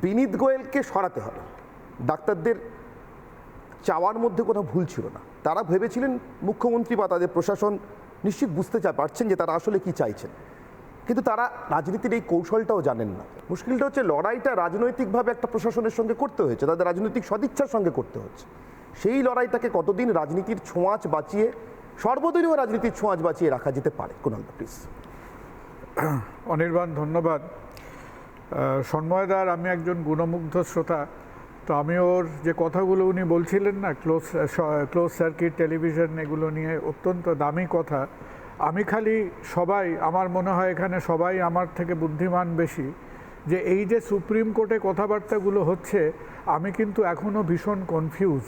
বিনীত গোয়েলকে সরাতে হবে। ডাক্তারদের চাওয়ার মধ্যে কোনো ভুল ছিল না। তারা ভেবেছিলেন মুখ্যমন্ত্রী বা তাদের প্রশাসন নিশ্চিত বুঝতে চা পারছেন যে তারা আসলে কি চাইছেন। কিন্তু তারা রাজনীতির এই কৌশলটাও জানেন না। মুশকিলটা হচ্ছে লড়াইটা রাজনৈতিকভাবে একটা প্রশাসনের সঙ্গে করতে হয়েছে। তাদের রাজনৈতিক সদিচ্ছার সঙ্গে করতে হচ্ছে। সেই লড়াইটাকে কতদিন রাজনীতির ছোঁয়াচ বাঁচিয়ে, সর্বদলীয় রাজনীতির ছোঁয়াচ বাঁচিয়ে রাখা যেতে পারে? কোনটা প্লিজ অনির্বাণ, ধন্যবাদ। সন্ময়দার আমি একজন গুণমুগ্ধ শ্রোতা, তো আমি ওর যে কথাগুলো উনি বলছিলেন না, ক্লোজ ক্লোজ সার্কিট টেলিভিশন এগুলো নিয়ে অত্যন্ত দামি কথা, আমি খালি সবাই, আমার মনে হয় এখানে সবাই আমার থেকে বুদ্ধিমান বেশি, যে এই যে সুপ্রিম কোর্টে কথাবার্তাগুলো হচ্ছে, আমি কিন্তু এখনও ভীষণ কনফিউজ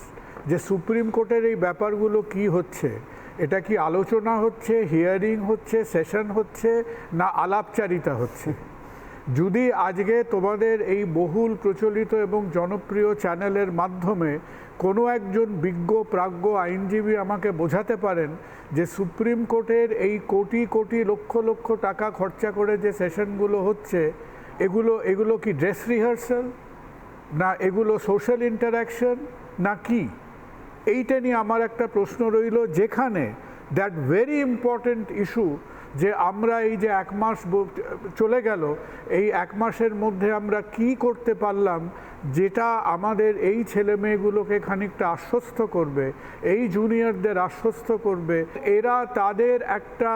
যে সুপ্রিম কোর্টের এই ব্যাপারগুলো কি হচ্ছে, এটা কি আলোচনা হচ্ছে হিয়ারিং হচ্ছে সেশন হচ্ছে, না আলাপচারিতা হচ্ছে? যদি আজকে তোমাদের এই বহুল প্রচলিত এবং জনপ্রিয় চ্যানেলের মাধ্যমে কোনো একজন বিজ্ঞ, প্রাজ্ঞ আইনজীবী আমাকে বোঝাতে পারেন যে সুপ্রিম কোর্টের এই কোটি কোটি, লক্ষ লক্ষ টাকা খরচা করে যে সেশনগুলো হচ্ছে, এগুলো এগুলো কি ড্রেস রিহার্সাল? না এগুলো সোশ্যাল ইন্টারাকশন না কি? এইটা নিয়ে আমার একটা প্রশ্ন রইল যেখানে দ্যাট ভেরি ইম্পর্ট্যান্ট ইস্যু যে আমরা এই যে এক মাস চলে গেল, এই এক মাসের মধ্যে আমরা কি করতে পারলাম যেটা আমাদের এই ছেলে মেয়েগুলোকে খানিকটা আশ্বস্ত করবে, এই জুনিয়রদের আশ্বস্ত করবে, এরা তাদের একটা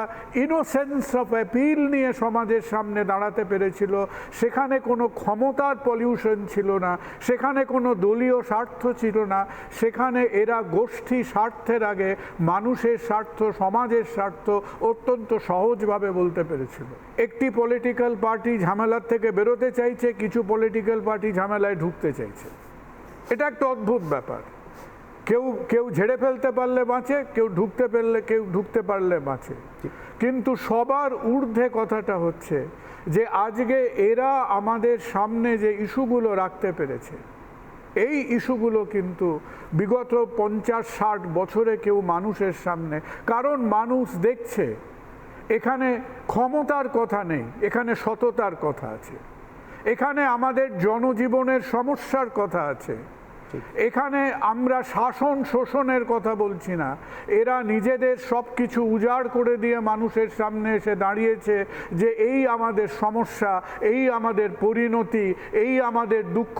ইনোসেন্স অফ অ্যাপিল নিয়ে সমাজের সামনে দাঁড়াতে পেরেছিল। সেখানে কোনো ক্ষমতার পলিউশন ছিল না, সেখানে কোনো দলীয় স্বার্থ ছিল না, সেখানে এরা গোষ্ঠী স্বার্থের আগে মানুষের স্বার্থ, সমাজের স্বার্থ অত্যন্ত সহজভাবে বলতে পেরেছিল। একটি পলিটিক্যাল পার্টি ঝামেলার থেকে বেরোতে চাইছে, কিছু পলিটিক্যাল পার্টি ঝামেলায় ঢুকতে চাইছে। এটা একটা অদ্ভুত ব্যাপার। কেউ কেউ ঝেড়ে ফেলতে পারলে বাঁচে, কেউ ঢুকতে পারলে, কেউ ঢুকতে পারলে বাঁচে। কিন্তু সবার ঊর্ধ্বে কথাটা হচ্ছে যে, আজকে এরা আমাদের সামনে যে ইস্যুগুলো রাখতে পেরেছে, এই ইস্যুগুলো কিন্তু বিগত পঞ্চাশ, ষাট বছরে কেউ মানুষের সামনে, কারণ মানুষ দেখছে, এখানে ক্ষমতার কথা নেই, এখানে সততার কথা আছে। এখানে আমাদের জনজীবনের সমস্যার কথা আছে। এখানে আমরা শাসন শোষণের কথা বলছি না। এরা নিজেদের সব কিছু উজাড় করে দিয়ে মানুষের সামনে এসে দাঁড়িয়েছে যে এই আমাদের সমস্যা, এই আমাদের পরিণতি, এই আমাদের দুঃখ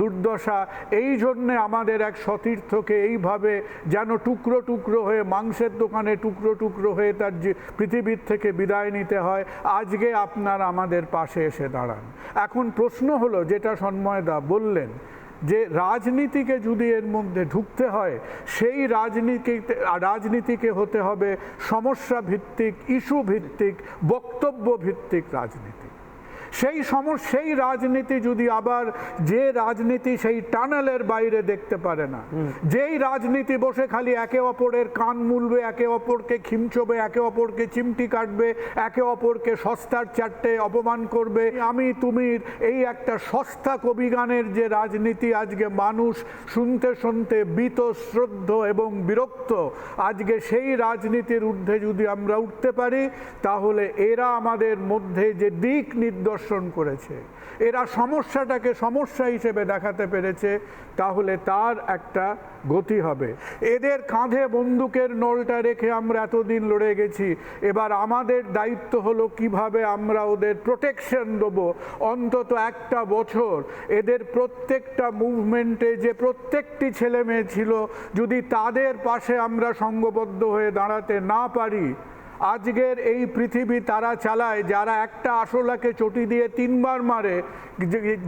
দুর্দশা, এই জন্যে আমাদের এক সতীর্থকে এইভাবে যেন টুকরো টুকরো হয়ে, মাংসের দোকানে টুকরো টুকরো হয়ে তার পৃথিবীর থেকে বিদায় নিতে হয়। আজকে আপনার আমাদের পাশে এসে দাঁড়ান। এখন প্রশ্ন হলো, যেটা সন্ময়দা বললেন যে রাজনীতিকে যদি এর মধ্যে ঢুকতে হয়, সেই রাজনীতিতে রাজনীতিকে হতে হবে সমস্যা ভিত্তিক, ইস্যু ভিত্তিক, বক্তব্য ভিত্তিক রাজনীতি। সেই সমস সেই রাজনীতি যদি আবার যে রাজনীতি সেই টানেলের বাইরে দেখতে পারে না। যেই রাজনীতি বসে খালি একে অপরের কান মুলবে একে অপরকে খিমচবে একে অপরকে চিমটি কাটবে একে অপরকে সস্তার চারটে অপমান করবে আমি তুমির এই একটা সস্তা কবিগানের যে রাজনীতি আজকে মানুষ শুনতে শুনতে বিত শ্রদ্ধ এবং বিরক্ত আজকে সেই রাজনীতির ঊর্ধ্বে যদি আমরা উঠতে পারি তাহলে এরা আমাদের মধ্যে যে দিক নির্দর্শন করেছে। এরা সমস্যাটাকে সমস্যা হিসেবে দেখাতে পেরেছে, তাহলে তার একটা গতি হবে। এদের কাঁধে বন্দুকের নলটা রেখে আমরা এতদিন লড়ে গেছি। এবার আমাদের দায়িত্ব হলো কীভাবে আমরা ওদের প্রোটেকশন দেবো। অন্তত একটা বছর এদের প্রত্যেকটা মুভমেন্টে যে প্রত্যেকটি ছেলে মেয়ে ছিল, যদি তাদের পাশে আমরা সঙ্গবদ্ধ হয়ে দাঁড়াতে না পারি আজকের এই পৃথিবী তারা চালায় যারা একটা আসলাকে চটি দিয়ে তিনবার মারে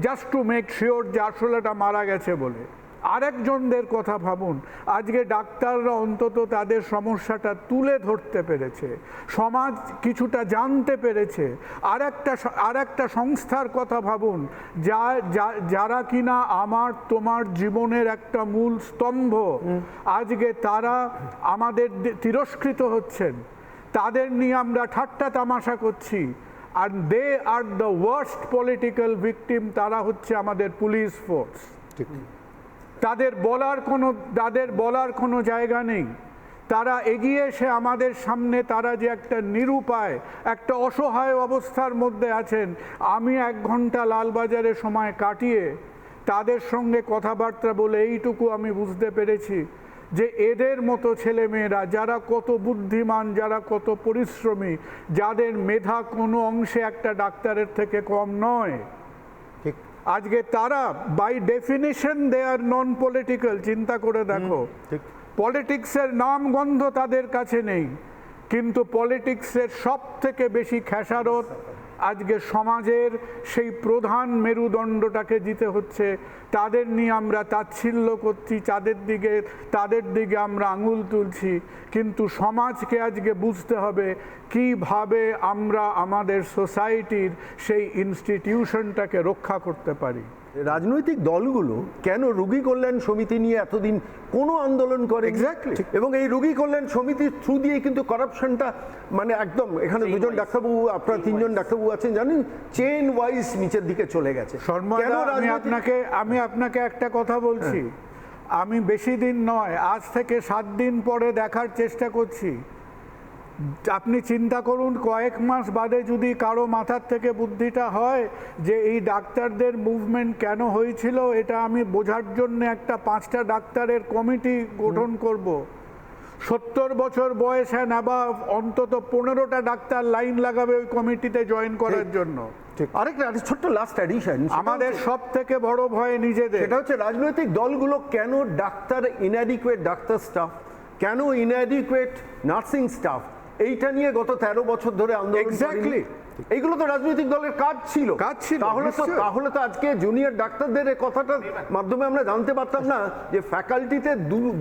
জাস্ট টু মেক শিওর যে আসলাটা মারা গেছে বলে। আরেকজনদের কথা ভাবুন আজকে ডাক্তাররা অন্তত তাদের সমস্যাটা তুলে ধরতে পেরেছে সমাজ কিছুটা জানতে পেরেছে। আর একটা আর একটা সংস্থার কথা ভাবুন যা যা- যারা কিনা আমার তোমার জীবনের একটা মূল স্তম্ভ আজকে তারা আমাদের তিরস্কৃত হচ্ছেন। তাদের নিয়ে আমরা ঠাট্টা তামাশা করছি। আর they are the worst political victim তারা হচ্ছে আমাদের পুলিশ ফোর্স তাদের বলার কোনো তাদের বলার কোনো জায়গা নেই। তারা এগিয়ে এসে আমাদের সামনে তারা যে একটা নিরুপায় একটা অসহায় অবস্থার মধ্যে আছেন আমি এক ঘণ্টা লালবাজারে সময় কাটিয়ে তাদের সঙ্গে কথাবার্তা বলে এইটুকু আমি বুঝতে পেরেছি। যে এদের মতো ছেলেমেয়েরা যারা কত বুদ্ধিমান যারা কত পরিশ্রমী যাদের মেধা কোনো অংশে একটা ডাক্তারের থেকে কম নয়। ঠিক। আজকে তারা by definition they are non political চিন্তা করে দেখো। ঠিক। পলিটিক্সের নাম গন্ধ তাদের কাছে নেই কিন্তু পলিটিক্সের সব থেকে বেশি খেসারত আজকে সমাজের সেই প্রধান মেরুদণ্ডটাকে দিতে হচ্ছে। তাদের নিয়ে আমরা তাচ্ছিল্য করছি, তাদের দিকে তাদের দিকে আমরা আঙুল তুলছি। কিন্তু সমাজকে আজকে বুঝতে হবে কীভাবে আমরা আমাদের সোসাইটির সেই ইনস্টিটিউশনটাকে রক্ষা করতে পারি। রাজনৈতিক দলগুলো কেন রুগী কল্যাণ সমিতি নিয়ে এতদিন কোনো আন্দোলন করে Exactly. এবং এই রুগী কল্যাণ সমিতির থ্রু দিয়ে কিন্তু করাপশনটা মানে একদম এখানে দুজন ডাক্তারবাবু আপনারা তিনজন ডাক্তারবাবু আছেন জানেন? চেন ওয়াইজ নিচের দিকে চলে গেছে। কেন আমি আপনাকে আমি আপনাকে একটা কথা বলছি। আমি বেশি দিন নয় আজ থেকে সাত দিন পরে দেখার চেষ্টা করছি। আপনি চিন্তা করুন কয়েক মাস বাদে যদি কারও মাথার থেকে বুদ্ধিটা হয় যে এই ডাক্তারদের মুভমেন্ট কেন হয়েছিল এটা আমি বোঝার জন্য একটা পাঁচটা ডাক্তারের কমিটি গঠন করব। সত্তর বছর বয়স হ্যাঁ বা অন্তত পনেরোটা ডাক্তার লাইন লাগাবে ওই কমিটিতে জয়েন করার জন্য। আরেকটা আরেকটা ছোট্ট লাস্ট অ্যাডিশন আমাদের সব থেকে বড় ভয় নিজেদের। সেটা হচ্ছে রাজনৈতিক দলগুলো কেন ডাক্তার ইনঅ্যাডিকুয়েট ডাক্তার স্টাফ কেন ইনঅ্যাডিকুয়েট নার্সিং স্টাফ এইটা নিয়ে গত তেরো বছর ধরে আন্দোলন. করেনি। এইগুলো তো রাজনৈতিক দলের কাজ ছিল। কাজ ছিল, তাহলে তো তাহলে তো আজকে জুনিয়র ডাক্তারদের এই কথাটার মাধ্যমে আমরা জানতে পারতাম না যে ফ্যাকাল্টিতে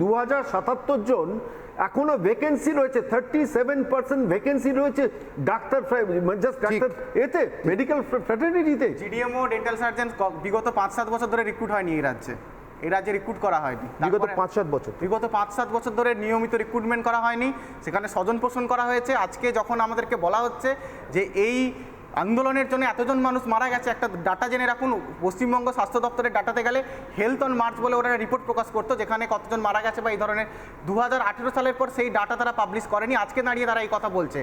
দু হাজার সাতাত্তর জন এখনও ভ্যাকেন্সি রয়েছে থার্টি সেভেন পার্সেন্ট ভ্যাকেন্সি রয়েছে ডাক্তার জাস্ট ডাক্তার এতে মেডিকেল ফ্র্যাটার্নিটিতে জিডিএমও ডেন্টাল সার্জন বিগত পাঁচ সাত বছর ধরে রিক্রুট হয়নি এই রাজ্যে। এই রাজ্যে রিক্রুট করা হয়নি। বিগত পাঁচ সাত বছর। বিগত পাঁচ সাত বছর ধরে নিয়মিত রিক্রুটমেন্ট করা হয়নি। সেখানে স্বজন পোষণ করা হয়েছে। আজকে যখন আমাদেরকে বলা হচ্ছে যে এই আন্দোলনের জন্য এতজন মানুষ মারা গেছে একটা ডাটা জেনে রাখুন পশ্চিমবঙ্গ স্বাস্থ্য দপ্তরের ডাটাতে গেলে হেলথ অন মার্চ বলে ওরা রিপোর্ট প্রকাশ করতো যেখানে কতজন মারা গেছে বা এই ধরনের। দু হাজার আঠারো সালের পর সেই ডাটা তারা পাবলিশ করেনি। আজকে দাঁড়িয়ে তারা এই কথা বলছে।